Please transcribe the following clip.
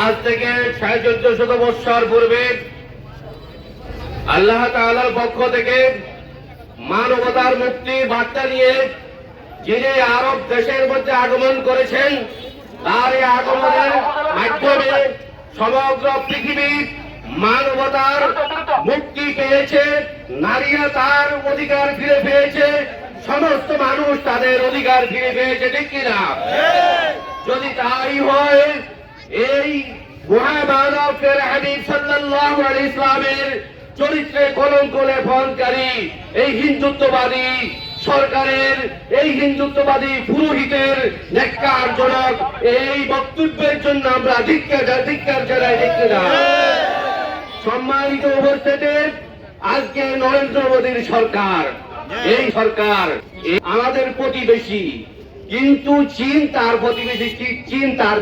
আজ থেকে সাড়ে চোদ্দ শত বৎসর পূর্বে আল্লাহ তাআলার পক্ষ থেকে মানবতার মুক্তির বার্তা নিয়ে যিনি আরব দেশের মধ্যে আগমন করেছেন, তার এই আগমনের মাধ্যমে সমগ্র পৃথিবী মানবতার মুক্তি পেয়েছে, নারীরা তার অধিকার ফিরে পেয়েছে, সমস্ত মানুষ তাদের অধিকার ফিরে পেয়েছে, ঠিক কিনা? যদি তাই হয়, এই ইসলামের চরিত্রে কলঙ্ক লেখনকারী এই হিন্দুত্ববাদী সরকারের, এই হিন্দুত্ববাদী পুরোহিতের নেককারজনক এই বক্তব্যের জন্য আমরা ধিক্কার ধিক্কার জানাই দেখতে না সম্মানিত উপস্থিতি আজকে নরেন্দ্র মোদীর সরকার, এই সরকার আমাদের প্রতিবেশী কিন্তু চীন তার প্রতিবেশী চীন তার